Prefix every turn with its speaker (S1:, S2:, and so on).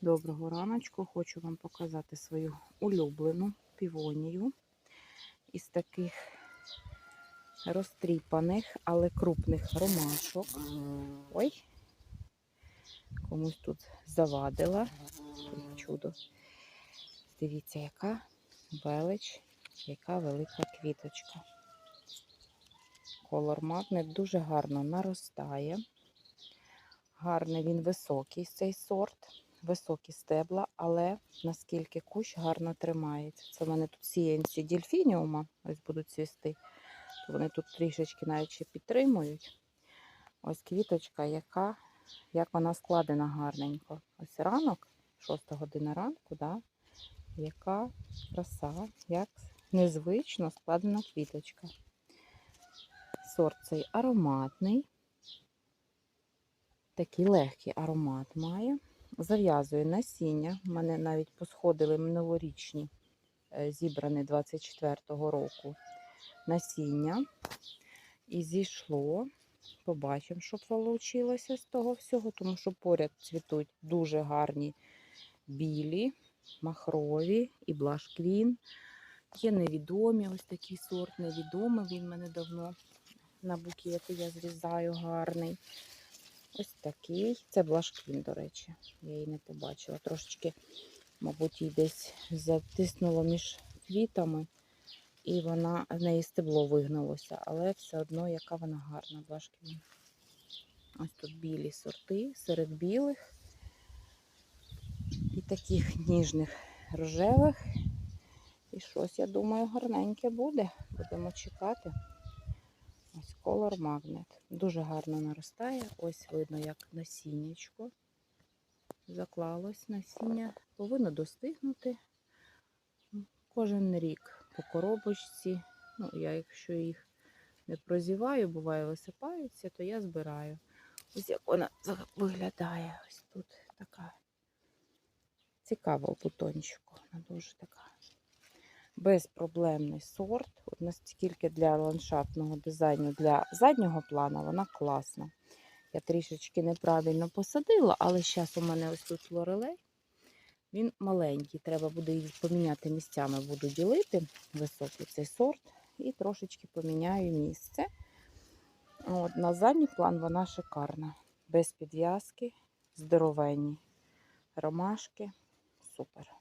S1: Доброго раночку. Хочу вам показати свою улюблену півонію із таких розтріпаних, але крупних ромашок. Ой, комусь тут завадила. Чудо. Дивіться, яка велич, яка велика квіточка. Колор магнет дуже гарно наростає. Гарний він високий цей сорт, високі стебла, але наскільки кущ гарно тримається. Це в мене тут сіянці дільфініума, ось будуть цвісти. Вони тут трішечки навіть ще підтримують. Ось квіточка, яка, як вона складена гарненько. Ось ранок, 6 година ранку, да? яка краса, як незвично складена квіточка. Сорт цей ароматний такий легкий аромат має. Зав'язує насіння. У мене навіть посходили минулорічні, е, зібрані 24-го року насіння. І зійшло. Побачимо, що вийшло з того всього, тому що поряд цвітуть дуже гарні білі, махрові і блашквін. Є невідомі, ось такий сорт невідомий. Він мене давно на букети я зрізаю гарний. Ось такий. Це блашквін, до речі. Я її не побачила. Трошечки, мабуть, її десь затиснуло між квітами, і вона в неї стебло вигнулося, але все одно, яка вона гарна, блашквін. Ось тут білі сорти, серед білих і таких ніжних рожевих. І щось, я думаю, гарненьке буде. Будемо чекати. Ось колор магнет. Дуже гарно наростає. Ось видно, як насіннячко заклалось насіння. Повинно достигнути кожен рік по коробочці. Ну, я, якщо їх не прозіваю, буває, висипаються, то я збираю. Ось як вона виглядає. Ось тут така цікава бутончику. Вона дуже така безпроблемний сорт. От настільки для ландшафтного дизайну, для заднього плану вона класна. Я трішечки неправильно посадила, але зараз у мене ось тут лорелей. Він маленький, треба буде її поміняти місцями, буду ділити високий цей сорт і трошечки поміняю місце. От, на задній план вона шикарна. Без підв'язки, здоровенні ромашки. Супер.